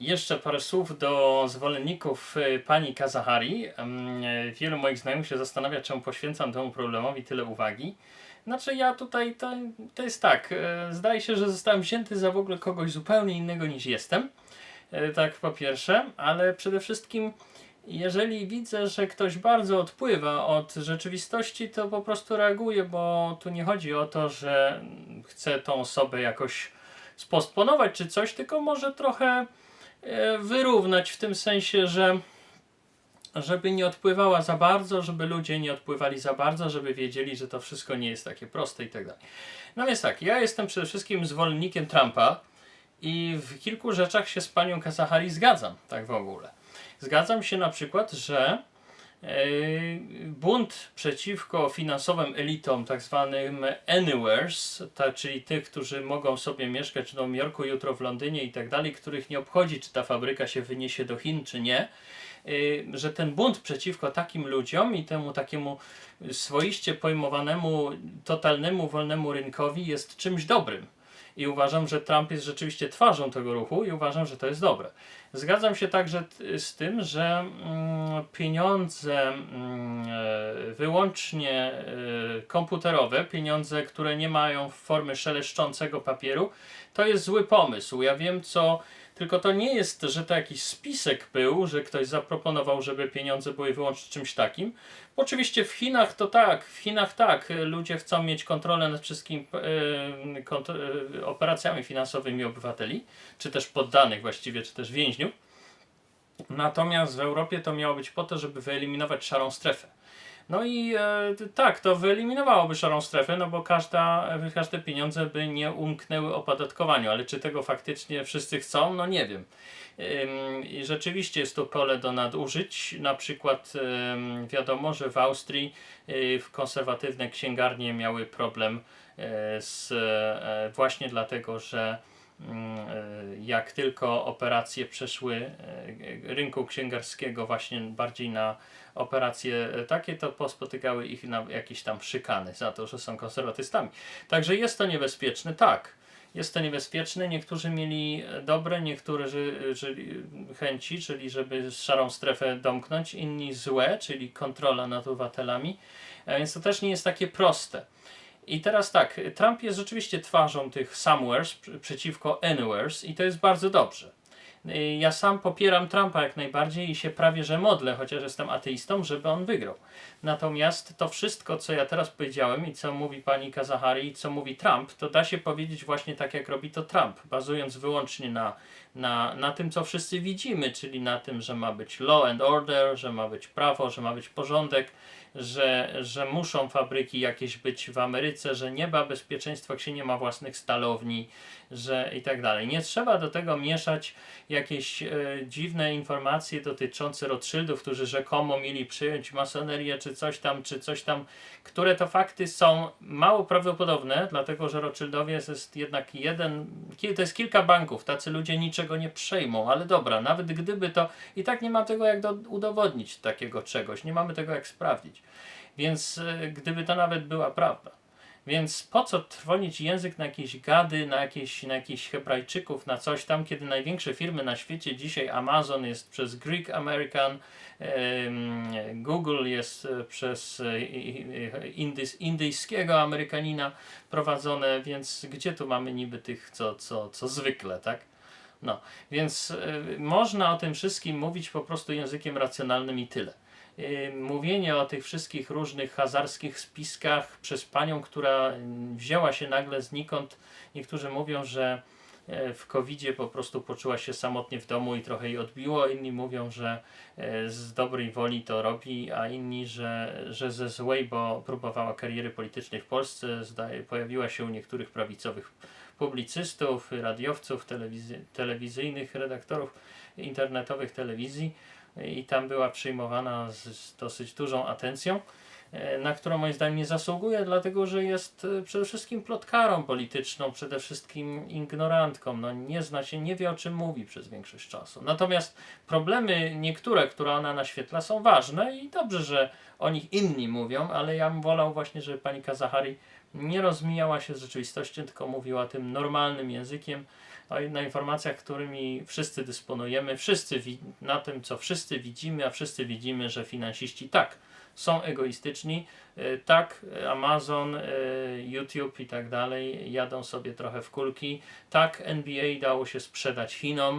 Jeszcze parę słów do zwolenników y, pani Kazahari. Ym, y, Wielu moich znajomych się zastanawia, czemu poświęcam temu problemowi tyle uwagi. Znaczy ja tutaj, to, to jest tak, y, zdaje się, że zostałem wzięty za w ogóle kogoś zupełnie innego niż jestem. Tak po pierwsze, ale przede wszystkim jeżeli widzę, że ktoś bardzo odpływa od rzeczywistości, to po prostu reaguję, bo tu nie chodzi o to, że chcę tą osobę jakoś spostponować czy coś, tylko może trochę wyrównać w tym sensie, że żeby nie odpływała za bardzo, żeby ludzie nie odpływali za bardzo, żeby wiedzieli, że to wszystko nie jest takie proste i tak dalej. No więc tak, ja jestem przede wszystkim zwolennikiem Trumpa i w kilku rzeczach się z panią Kasahari zgadzam, tak w ogóle. Zgadzam się na przykład, że e, bunt przeciwko finansowym elitom, tak zwanym anywheres, ta, czyli tych, którzy mogą sobie mieszkać w Nowym Jorku, jutro w Londynie i tak dalej, których nie obchodzi, czy ta fabryka się wyniesie do Chin, czy nie, y, że ten bunt przeciwko takim ludziom i temu takiemu swoiście pojmowanemu, totalnemu, wolnemu rynkowi jest czymś dobrym. I uważam, że Trump jest rzeczywiście twarzą tego ruchu i uważam, że to jest dobre. Zgadzam się także z tym, że mm, pieniądze mm, e, wyłącznie e, komputerowe, pieniądze, które nie mają formy szeleszczącego papieru, to jest zły pomysł. Ja wiem, co. Tylko to nie jest, że to jakiś spisek był, że ktoś zaproponował, żeby pieniądze były wyłącznie czymś takim. Oczywiście w Chinach to tak, w Chinach tak, ludzie chcą mieć kontrolę nad wszystkimi e, operacjami finansowymi obywateli, czy też poddanych właściwie, czy też więźniów. Natomiast w Europie to miało być po to, żeby wyeliminować szarą strefę. No i e, tak, to wyeliminowałoby szarą strefę, no bo każda, każde pieniądze by nie umknęły opodatkowaniu, ale czy tego faktycznie wszyscy chcą? No nie wiem. I rzeczywiście jest to pole do nadużyć. Na przykład wiadomo, że w Austrii y, konserwatywne księgarnie miały problem e, z, e, właśnie dlatego, że e, jak tylko operacje przeszły e, rynku księgarskiego właśnie bardziej na operacje takie, to pospotykały ich na jakieś tam szykany za to, że są konserwatystami. Także jest to niebezpieczne, tak. Jest to niebezpieczne. Niektórzy mieli dobre, niektórzy żyli chęci, czyli żeby szarą strefę domknąć, inni złe, czyli kontrola nad obywatelami. E, Więc to też nie jest takie proste. I teraz tak, Trump jest rzeczywiście twarzą tych somewheres pr- przeciwko anywheres i to jest bardzo dobrze. Y, Ja sam popieram Trumpa jak najbardziej i się prawie że modlę, chociaż jestem ateistą, żeby on wygrał. Natomiast to wszystko, co ja teraz powiedziałem i co mówi pani Kazahari i co mówi Trump, to da się powiedzieć właśnie tak, jak robi to Trump, bazując wyłącznie na, na, na tym, co wszyscy widzimy, czyli na tym, że ma być law and order, że ma być prawo, że ma być porządek, że, że muszą fabryki jakieś być w Ameryce, że nie ma bezpieczeństwa, jak się nie ma własnych stalowni, że i tak dalej. Nie trzeba do tego mieszać jakieś e, dziwne informacje dotyczące Rothschildów, którzy rzekomo mieli przyjąć masonerię, czy coś tam, czy coś tam, które to fakty są mało prawdopodobne, dlatego że Rothschildowie jest jednak jeden, to jest kilka banków, tacy ludzie niczego nie przejmą, ale dobra, nawet gdyby to, i tak nie ma tego jak do, udowodnić takiego czegoś, nie mamy tego jak sprawdzić. Więc e, gdyby to nawet była prawda. Więc po co trwonić język na jakieś gady, na jakieś, na jakichś Hebrajczyków, na coś tam, kiedy największe firmy na świecie dzisiaj, Amazon jest przez Greek American, Google jest e, przez e, indyjskiego Amerykanina prowadzone, więc gdzie tu mamy niby tych, co, co, co zwykle, tak? No, więc można o tym wszystkim mówić po prostu językiem racjonalnym i tyle. Mówienie o tych wszystkich różnych hazarskich spiskach przez panią, która wzięła się nagle znikąd. Niektórzy mówią, że e, w covid po prostu poczuła się samotnie w domu i trochę jej odbiło. Inni mówią, że e, z dobrej woli to robi, a inni, że, że ze złej, bo próbowała kariery politycznej w Polsce. Zdaje, pojawiła się u niektórych prawicowych publicystów, radiowców, telewizy, telewizyjnych, redaktorów internetowych telewizji i tam była przyjmowana z, z dosyć dużą atencją, na którą moim zdaniem nie zasługuje, dlatego że jest e, przede wszystkim plotkarą polityczną, przede wszystkim ignorantką. No, nie zna się, nie wie o czym mówi przez większość czasu. Natomiast problemy niektóre, które ona naświetla są ważne i dobrze, że o nich inni mówią, ale ja bym wolał właśnie, żeby pani Kazahari nie rozmijała się z rzeczywistością, tylko mówiła tym normalnym językiem, na informacjach, którymi wszyscy dysponujemy, wszyscy na tym, co wszyscy widzimy, a wszyscy widzimy, że finansiści tak są egoistyczni, y, tak Amazon, y, YouTube i tak dalej jadą sobie trochę w kulki, tak NBA dało się sprzedać Chinom,